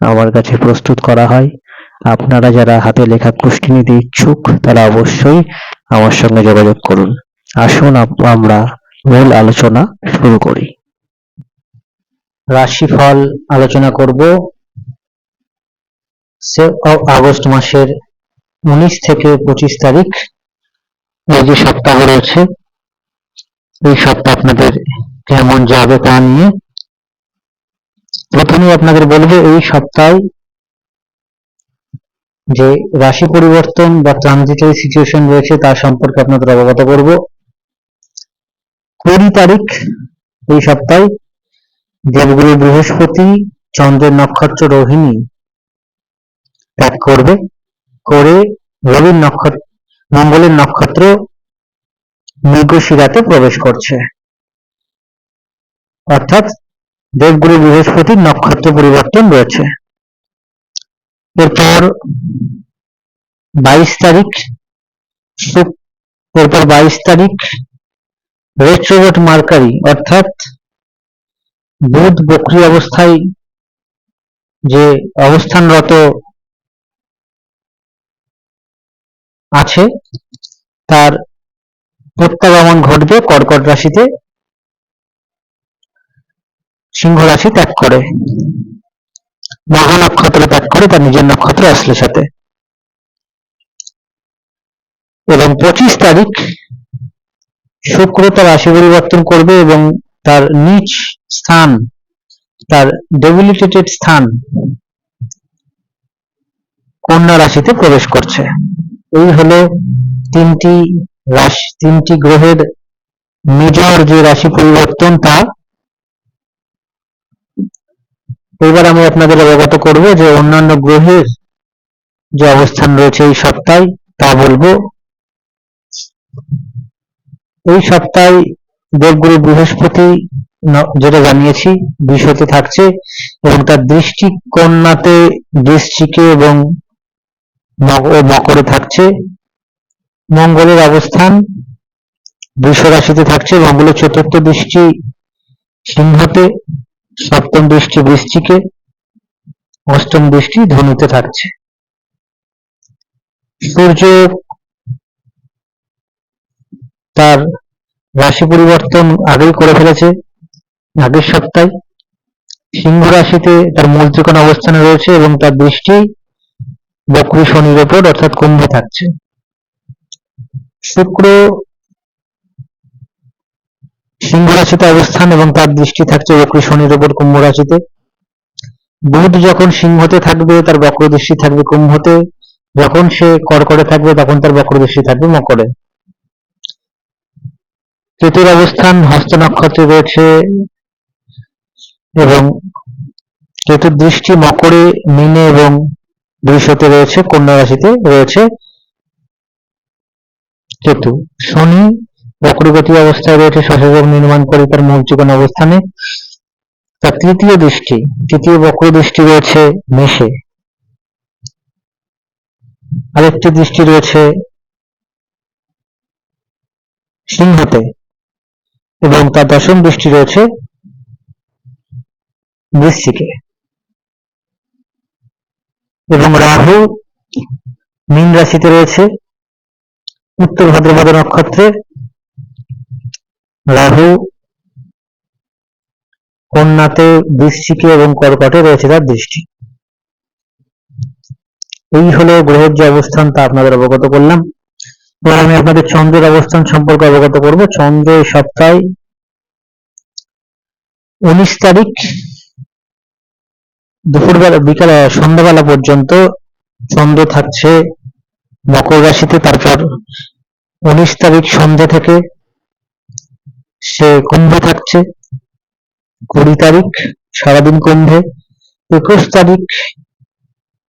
আমার কাছে প্রস্তুত করা হয়। আপনারা যারা হাতে লেখা কুষ্টি নিতে ইচ্ছুক, তারা অবশ্যই আমার সঙ্গে যোগাযোগ করুন। আসুন আমরা মূল আলোচনা শুরু করি। রাশিফল আলোচনা করব। আগস্ট মাসের উনিশ থেকে পঁচিশ তারিখ এই যে সপ্তাহ রয়েছে, এই সপ্তাহ আপনাদের কেমন যাবে তা নিয়ে প্রথমে আপনাদের বলব এই সপ্তাহে যে রাশি পরিবর্তন বা ট্রানজিটারি সিচুয়েশন রয়েছে তার সম্পর্কে আপনাদের অবগত করব। কুড়ি তারিখ এই সপ্তাহে দেবগুরু বৃহস্পতি, চন্দ্রের নক্ষত্র রোহিণী ত্যাগ করবে, করে রবির নক্ষত্র, মঙ্গলের নক্ষত্র মৃগশিরাতে প্রবেশ করছে। অর্থাৎ দেবগুরু বৃহস্পতির নক্ষত্র পরিবর্তন রয়েছে। এরপর বাইশ তারিখ এরপর বাইশ তারিখ রেট্রোগেট মার্কারি, অর্থাৎ বুধ বক্রি অবস্থায় যে অবস্থানরত আছে, তার প্রত্যাগমন ঘটবে কর্কট রাশিতে। সিংহ রাশি ত্যাগ করে। মহা নক্ষত্র ত্যাগ করে তার নিজের নক্ষত্র আসলে সাথে। এবং পঁচিশ তারিখ শুক্র তার রাশি পরিবর্তন করবে এবং তার নিচ স্থান, তার ডেবিলিটেটেড স্থান কন্যা রাশিতে প্রবেশ করছে। এই হলো তিনটি রাশি, তিনটি গ্রহের মেজর যে রাশি পরিবর্তন তা এবার আমি আপনাদের অবগত করব যে অন্যান্য গ্রহের যে অবস্থান রয়েছে এই সপ্তাহে, তা বলব। এই সপ্তাহে দেবগুরু বৃহস্পতি যেটা জানিয়েছি বিষতে থাকছে এবং তার দৃষ্টি কন্যাতে বৃশ্চিকে এবং মকরে থাকছে। মঙ্গলের অবস্থান বৃষ রাশিতে থাকছে মঙ্গলের চতুর্থ দৃষ্টি সিংহতে। সপ্তম দৃষ্টি বৃশ্চিকে অষ্টম দৃষ্টি ধনুতে থাকছে। সূর্য তার রাশি পরিবর্তন আগেই করে ফেলেছে, আগের সপ্তাহে। সিংহ রাশিতে তার মূল ত্রিকোণ অবস্থানে রয়েছে এবং তার দৃষ্টি বক্রী শনির ওপর অর্থাৎ কুম্ভে থাকছে। শুক্র সিংহ রাশিতে অবস্থান এবং তার দৃষ্টি থাকছে বক্রী শনির ওপর কুম্ভ রাশিতে। বুধ যখন সিংহতে থাকবে, তার বক্র দৃষ্টি থাকবে কুম্ভতে। যখন সে কর্কটে থাকবে, তখন তার বক্র দৃষ্টি থাকবে মকরে। কেতুর অবস্থান, হস্ত নক্ষত্রে রয়েছে এবং কেতুর দৃষ্টি মকরে, মিনে এবং বৃষতে রয়েছে, কন্যা রাশিতে রয়েছে কেতু শনি বক্রগতি অবস্থায় রয়েছে শশযোগ নির্মাণ করে তার মূল ত্রিকোণ অবস্থানে। তার তৃতীয় দৃষ্টি, তৃতীয় বক্র দৃষ্টি রয়েছে মেষে। আরেকটি দৃষ্টি রয়েছে সিংহতে এবং তার দশম দৃষ্টি রয়েছে বৃশ্চিকে। এবং রাহু মীন রাশিতে রয়েছে। উত্তর ভাদ্রপদ নক্ষত্রে রাহু, কন্যাতে বৃশ্চিকে এবং কর্কটে রয়েছে তার দৃষ্টি। এই হলো গ্রহের যে অবস্থান, তা আপনাদের অবগত করলাম। এবার আমি আপনাদের চন্দ্রের অবস্থান সম্পর্কে অবগত করব। চন্দ্র এই সপ্তাহে উনিশ তারিখ দুপুরবেলা, বিকাল, সন্ধ্যাবেলা পর্যন্ত চন্দ্র থাকছে মকর রাশিতে। তারপর উনিশ তারিখ সন্ধ্যা থেকে সে কুম্ভে থাকছে। কুড়ি তারিখ, সারাদিন কুম্ভে। একুশ তারিখ,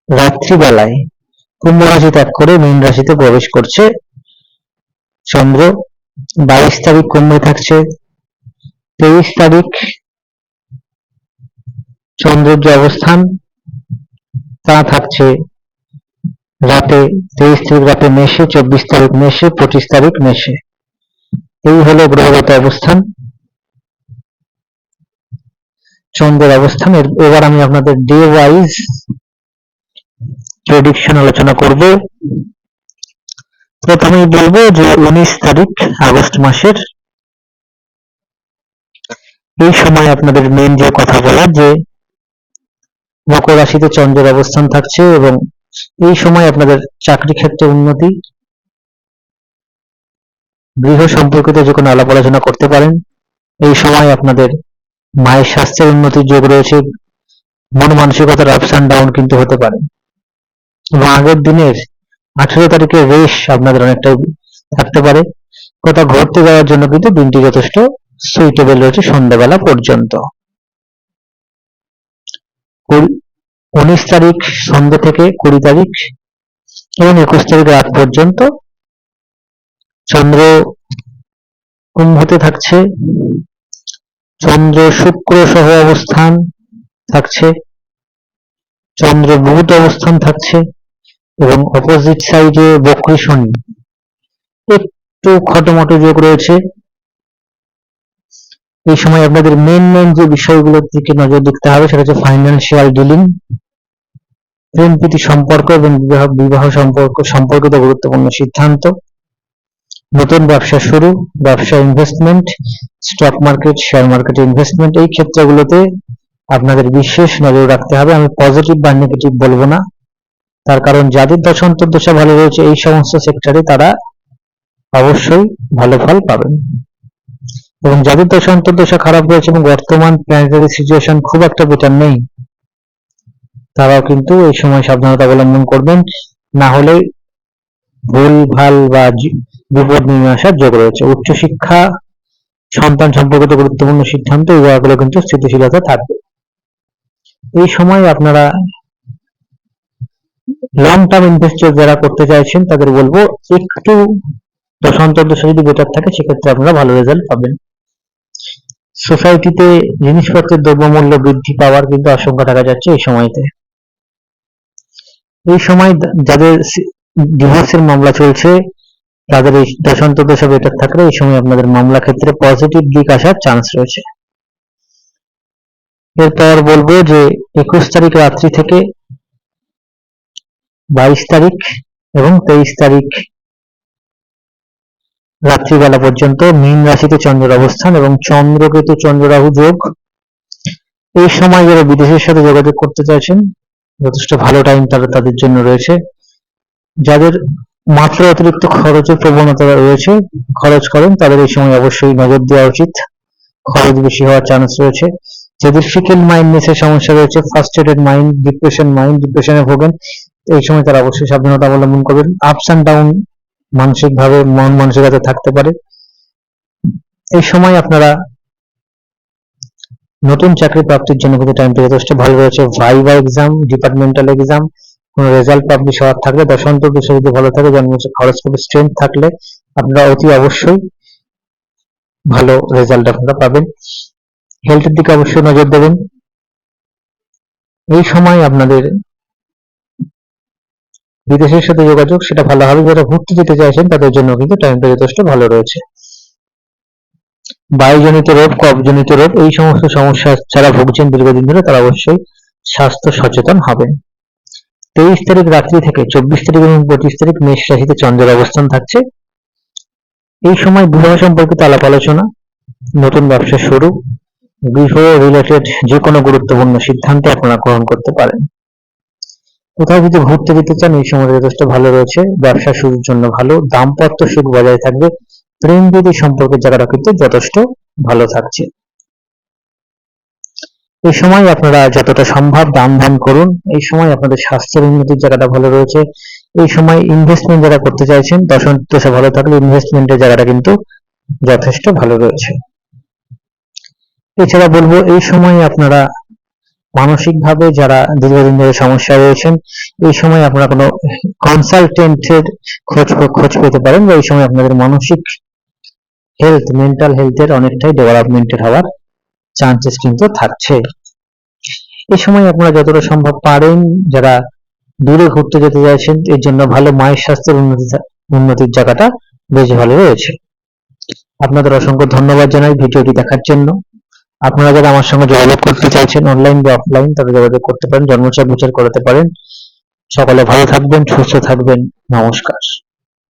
রাত্রিবেলায় কুম্ভ রাশি ত্যাগ করে মীন রাশিতে প্রবেশ করছে চন্দ্র। বাইশ তারিখ কুম্ভে থাকছে। তেইশ তারিখ চন্দ্রের যে অবস্থান, তা থাকছে রাতে। তেইশ তারিখ রাতে মেষে, চব্বিশ তারিখ মেষে, পঁচিশ তারিখ মেষে। এই হলো গ্রহগত অবস্থান। চন্দ্রের অবস্থান। এবার আমি আপনাদের ডে ওয়াইজ প্রেডিকশন আলোচনা করব। প্রথমেই বলব যে উনিশ তারিখ আগস্ট মাসের এই সময় আপনাদের মেন যে কথা বলা যে মকর রাশিতে চন্দ্রের অবস্থান থাকছে এবং এই সময় আপনাদের চাকরি ক্ষেত্রে উন্নতি গৃহ সম্পর্কিত যে কোনো আলাপ আলোচনা করতে পারেন। এই সময় আপনাদের মায়ের স্বাস্থ্যের উন্নতির যোগ রয়েছে। মন মানসিকতার আপস অ্যান্ড ডাউন কিন্তু হতে পারে। এবং আগের দিনের আঠেরো তারিখের রেশ আপনাদের অনেকটাই থাকতে পারে। কোথাও ঘুরতে যাওয়ার জন্য কিন্তু দিনটি যথেষ্ট সুইটেবল রয়েছে সন্ধ্যাবেলা পর্যন্ত। উনিশ তারিখ সন্ধ্যে থেকে কুড়ি তারিখ এবং একুশ তারিখ রাত পর্যন্ত চন্দ্র কুম্ভতে থাকছে। চন্দ্র শুক্র সহ অবস্থান থাকছে। চন্দ্র বুধ অবস্থান থাকছে এবং অপোজিট সাইডে বক্রী শনি। একটু খটোমটো যোগ রয়েছে। এই সময় আপনাদের মেন মেন যে বিষয়গুলোর দিকে নজর দিতে হবে সেটা হচ্ছে ফাইন্যান্সিয়াল ডিলিং প্রেম প্রীতি সম্পর্ক এবং বিবাহ বিবাহ সম্পর্ক সম্পর্কিত গুরুত্বপূর্ণ সিদ্ধান্ত। নতুন ব্যবসা শুরু, ব্যবসা investment stock market share market investment এই ক্ষেত্রগুলোতে আপনাদের বিশেষ নজর রাখতে হবে। আমি পজিটিভ বা নেগেটিভ বলব না। তার কারণ যাদের দশা ভালো রয়েছে, এই সমস্ত সেক্টরে তারা অবশ্যই ভালো ফল পাবেন। এবং যাদের দশান্তর দশা খারাপ রয়েছে এবং বর্তমান প্ল্যানেটারি সিচুয়েশন খুব একটা বেটার নেই, তারাও কিন্তু এই সময় সাবধানতা অবলম্বন করবেন। না হলে ভুল, ভালো বা বিপদ নেমে আসার যোগ রয়েছে। উচ্চশিক্ষা সন্তান সম্পর্কিত গুরুত্বপূর্ণ সিদ্ধান্ত জায়গাগুলো কিন্তু স্থিতিশীলতা থাকবে। এই সময় আপনারা লং টার্ম ইনভেস্টর যারা করতে চাইছেন, তাদের বলব, একটু দশা যদি বেটার থাকে, সেক্ষেত্রে আপনারা ভালো রেজাল্ট পাবেন। সোসাইটিতে জিনিসপত্রের দ্রব্যমূল্য বৃদ্ধি পাওয়ার কিন্তু আশঙ্কা দেখা যাচ্ছে এই সময়তে। এই সময় যাদের ডিভোর্সের মামলা চলছে তাদের এই দশা বেটার থাকলে এই সময় আপনাদের মামলা ক্ষেত্রে পজিটিভ দিক আসার চান্স রয়েছে। এরপর বলব যে একুশ তারিখ রাত্রি থেকে বাইশ তারিখ এবং তেইশ তারিখ রাত্রিবেলা পর্যন্ত মীন রাশিতে চন্দ্রের অবস্থান এবং চন্দ্রকেতু চন্দ্ররাহু যোগ। এই সময় যারা বিদেশের সাথে যোগাযোগ করতে চাইছেন, যথেষ্ট ভালো টাইম তারা তাদের জন্য রয়েছে। যাদের মাত্রা অতিরিক্ত খরচের প্রবণতা রয়েছে, খরচ করেন, তাদের এই সময় অবশ্যই নজর দেওয়া উচিত। খরচ বেশি হওয়ার চান্স রয়েছে। যাদের ফিকেল মাইন্ডনেসের সমস্যা রয়েছে ফার্স্টেটেড মাইন্ড ডিপ্রেশন মাইন্ড ডিপ্রেশনে ভোগেন, এই সময় তারা অবশ্যই সাবধানতা অবলম্বন করবেন। আপস অ্যান্ড ডাউন মানসিক ভাবে মন মানসিকতা থাকতে পারে। এই সময় আপনারা নতুন চাকরি প্রাপ্তির জন্য কিন্তু টাইমটা যথেষ্ট ভালো রয়েছে ভাইভা এক্সাম ডিপার্টমেন্টাল এক্সাম কোন রেজাল্ট পাবলিশ হওয়ার থাকলে দশান্তর বিষয় যদি ভালো থাকে খরচ করে স্ট্রেংথ থাকলে, আপনারা অতি অবশ্যই ভালো রেজাল্ট আপনারা পাবেন। হেলথের দিকে অবশ্যই নজর দেবেন। এই সময় আপনাদের বিদেশের সাথে যোগাযোগ, সেটা ভালো হবে। যারা ঘুরতে যেতে চাইছেন, তাদের জন্য কিন্তু টাইমটা যথেষ্ট ভালো রয়েছে। বায়ুজনিত রোগ, কফজনিত রোগ, এই সমস্ত সমস্যা যারা ভুগছেন দীর্ঘদিন ধরে, তারা অবশ্যই স্বাস্থ্য সচেতন হবেন। তেইশ তারিখ রাত্রি থেকে চব্বিশ তারিখ এবং পঁচিশ তারিখ মেষ রাশিতে চন্দ্রের অবস্থান থাকছে। এই সময় বিবাহ সম্পর্কিত আলাপ আলোচনা, নতুন ব্যবসা শুরু, গৃহ রিলেটেড যে কোনো গুরুত্বপূর্ণ সিদ্ধান্ত আপনারা গ্রহণ করতে পারেন। কোথাও যদি ঘুরতে যেতে চান, এই সময় যথেষ্ট ভালো রয়েছে। ব্যবসা শুরুর জন্য ভালো, দাম্পত্য সুখ বজায় থাকবে। প্রেম প্রীতি সম্পর্কের জায়গাটা কিন্তু যথেষ্ট ভালো থাকছে। এই সময় আপনারা যতটা সম্ভব দান ধ্যান করুন। এই সময় আপনাদের স্বাস্থ্যের উন্নতির জায়গাটা ভালো রয়েছে। এই সময় ইনভেস্টমেন্ট যারা করতে চাইছেন দশম দশা ভালো থাকলে ইনভেস্টমেন্টের জায়গাটা কিন্তু যথেষ্ট ভালো রয়েছে। এছাড়া বলব, এই সময় আপনারা মানসিকভাবে যারা দীর্ঘদিন ধরে সমস্যায় রয়েছেন, এই সময় আপনারা কোনো কনসালটেন্টের খোঁজ খোঁজ পেতে পারেন বা এই সময় আপনাদের মানসিক হেলথ মেন্টাল হেলথের অনেকটাই ডেভেলপমেন্টের হওয়ার চান্সেস কিন্তু থাকছে। এই সময় আপনারা যতটা সম্ভব পারেন, যারা দূরে ঘুরতে যেতে চাইছেন, এর জন্য ভালো মায়ের স্বাস্থ্যের উন্নতি উন্নতির জায়গাটা বেশ ভালো রয়েছে। আপনাদের অসংখ্য ধন্যবাদ জানাই ভিডিওটি দেখার জন্য। আপনারা যারা আমার সঙ্গে যোগাযোগ করতে চাইছেন অনলাইন বা অফলাইন তারা যোগাযোগ করতে পারেন জন্মচাপ বিচার করাতে পারেন। সকালে ভালো থাকবেন, সুস্থ থাকবেন। নমস্কার।